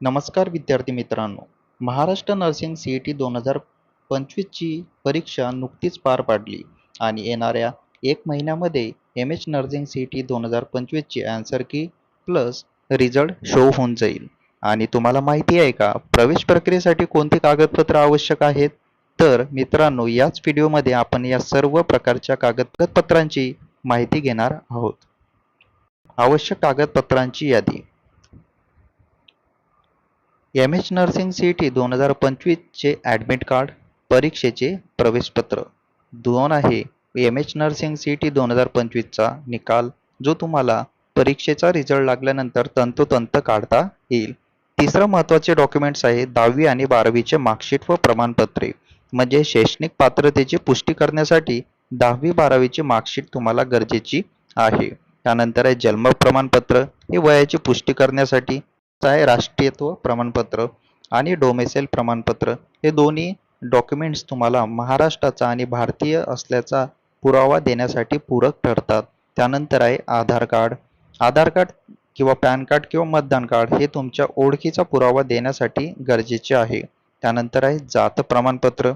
नमस्कार विद्यार्थी मित्रांनो Maharashtra nursing C E T दोन हजार पंचवीसची परीक्षा नुकतीच पार पाडली आणि येणाऱ्या एक महिन्यामध्ये M H nursing C E T दोन हजार पंचवीसची answer key plus result show होऊन जाईल. आणि तुम्हाला माहिती आहे का प्रवेश प्रक्रियेसाठी कोणती कागदपत्र आवश्यक आहेत? तर मित्रांनो याच व्हिडिओमध्ये आपण या सर्व प्रकारच्या कागदपत्रांची माहिती घेणार आहोत. आवश्यक कागदपत्रांची यादी. M H nursing C E T दोन हजार पंचवीसचे ॲडमिट कार्ड परीक्षेचे प्रवेशपत्र. दोन आहे M H nursing C E T दोन हजार पंचवीसचा निकाल जो तुम्हाला परीक्षेचा रिझल्ट लागल्यानंतर तंतोतंत काढता येईल. तिसरं महत्त्वाचे डॉक्युमेंट्स आहे दहावी आणि बारावीचे मार्कशीट व प्रमाणपत्रे. म्हणजे शैक्षणिक पात्रतेची पुष्टी करण्यासाठी दहावी बारावीची मार्कशीट तुम्हाला गरजेची आहे. त्यानंतर आहे जन्म प्रमाणपत्र. हे वयाची पुष्टी करण्यासाठी आहे राष्ट्रीयत्व प्रमाणपत्र आणि डोमेसेल प्रमाणपत्र. हे दोन्ही डॉक्युमेंट्स तुम्हाला महाराष्ट्राचा आणि भारतीय असल्याचा पुरावा देण्यासाठी पूरक ठरतात. त्यानंतर आहे आधार कार्ड. आधार कार्ड किंवा पॅन कार्ड किंवा मतदान कार्ड हे तुमच्या ओळखीचा पुरावा देण्यासाठी गरजेचे आहे. त्यानंतर आहे जात प्रमाणपत्र.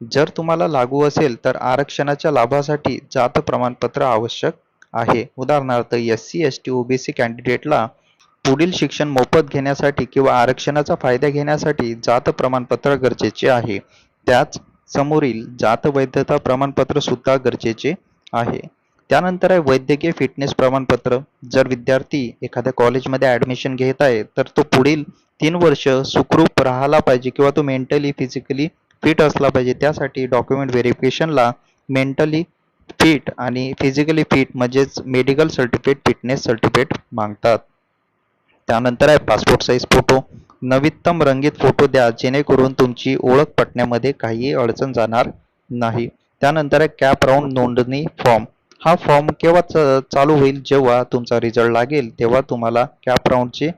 जर तुम्हाला लागू असेल तर आरक्षणाच्या लाभासाठी जात प्रमाणपत्र आवश्यक आहे. उदाहरणार्थ S C S T OBC कॅन्डिडेटला पुढील शिक्षण मोफत घेण्यासाठी किंवा आरक्षणाचा फायदा घेण्यासाठी जात प्रमाणपत्र गरजेचे आहे. त्याच समोरील जात वैधता प्रमाणपत्र सुद्धा गरजेचे आहे. त्यानंतर आहे वैद्यकीय फिटनेस प्रमाणपत्र. जर विद्यार्थी एखाद्या कॉलेजमध्ये ॲडमिशन घेत आहे तर तो पुढील तीन वर्ष सुखरूप राहायला पाहिजे किंवा तो मेंटली फिजिकली फिट असला पाहिजे. त्यासाठी डॉक्युमेंट व्हेरिफिकेशनला मेंटली फिट आणि फिजिकली फिट म्हणजेच मेडिकल सर्टिफिकेट फिटनेस सर्टिफिकेट मागतात. त्यानंतर आहे पासपोर्ट साईज फोटो नवीनतम रंगीत फोटो द्या जेणेकरून तुमची ओळख पटण्यामध्ये काही अडचण जाणार नाही. त्यानंतर आहे कॅप राऊंड नोंदणी फॉर्म हा फॉर्म केव्हा चालू होईल जेव्हा तुमचा रिझल्ट लागेल तेव्हा तुम्हाला कॅप राऊंडचे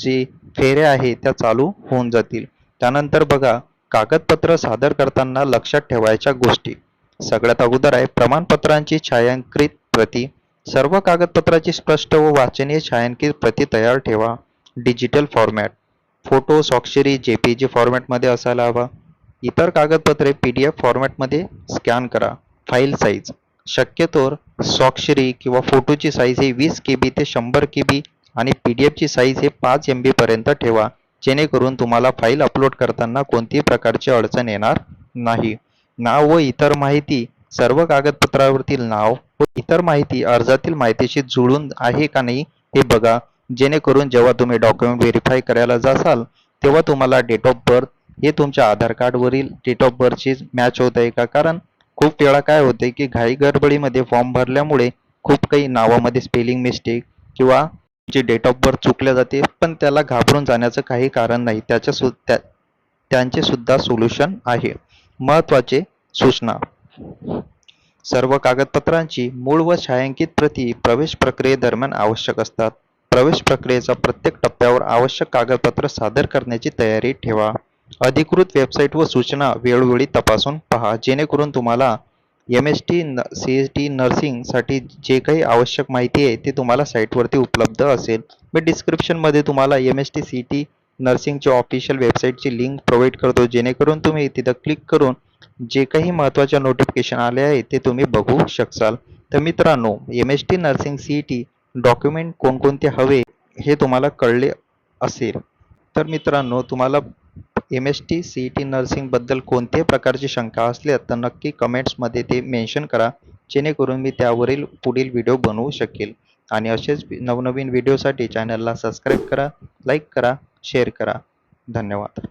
जी फेऱ्या आहे त्या चालू होऊन जातील. त्यानंतर बघा कागदपत्र सादर करताना लक्षात ठेवायच्या गोष्टी. सगळ्यात अगोदर आहे प्रमाणपत्रांची छायांकित प्रती. सर्व कागदपत्राची स्पष्ट व वाचनीय छायांकित प्रती तयार ठेवा. डिजिटल फॉर्मॅट फोटो स्वाक्षरी जे पी जी फॉर्मॅटमध्ये असायला हवा इतर कागदपत्रे पी डी एफ फॉर्मॅटमध्ये स्कॅन करा. फाईल साईज शक्यतोर स्वाक्षरी किंवा फोटोची साईज ही वीस के बी ते शंभर के बी आणि पी डी एफची साईज हे पाच एम बीपर्यंत ठेवा. जेणेकरून तुम्हाला फाईल अपलोड करताना कोणतीही प्रकारची अडचण येणार नाही. नाव व इतर माहिती सर्व कागदपत्रावरील नाव व इतर माहिती अर्जातील माहितीशी जुळून आहे का नाही हे बघा. जेणेकरून जेव्हा तुम्ही डॉक्युमेंट व्हेरीफाय करायला जासाल तेव्हा तुम्हाला डेट ऑफ बर्थ हे तुमच्या आधार कार्डवरील डेट ऑफ बर्थची मॅच होत आहे का? कारण खूप वेळा काय होते की घाई गडबडीमध्ये फॉर्म भरल्यामुळे खूप काही नावामध्ये स्पेलिंग मिस्टेक किंवा तुमची डेट ऑफ बर्थ चुकल्या जाते पण त्याला घाबरून जाण्याचं काही कारण नाही. त्याच्या सु त्या त्यांचे सुद्धा सोल्युशन आहे. महत्त्वाचे सूचना. सर्व कागदपत्रांची मूळ व छायांकित प्रती प्रवेश प्रक्रियेदरम्यान आवश्यक असतात. प्रवेश प्रक्रियेचा प्रत्येक टप्प्यावर आवश्यक कागदपत्र सादर करण्याची तयारी ठेवा. अधिकृत वेबसाईट व सूचना वेळोवेळी तपासून पहा. जेणेकरून तुम्हाला एम एस टी न सी एस टी नर्सिंगसाठी जे काही आवश्यक माहिती आहे ते तुम्हाला साईटवरती उपलब्ध असेल. मी डिस्क्रिप्शनमध्ये तुम्हाला M S T C T नर्सिंगच्या official वेबसाईटची लिंक प्रोव्हाइड करतो. जेणेकरून तुम्ही तिथं क्लिक करून जे काही महत्त्वाच्या नोटिफिकेशन आले आहे ते तुम्ही बघू शकाल तर मित्रांनो M S T nursing C E T document कोणकोणते हवे हे तुम्हाला कळले असेल. तर मित्रांनो तुम्हाला M S T C E T नर्सिंगबद्दल कोणत्याही प्रकारची शंका असल्या तर नक्की कमेंट्समध्ये ते मेन्शन करा. जेणेकरून मी त्यावरील पुढील व्हिडिओ बनवू शकेल. आणि असेच नवनवीन व्हिडिओसाठी चॅनलला सबस्क्राईब करा लाईक करा शेअर करा. धन्यवाद.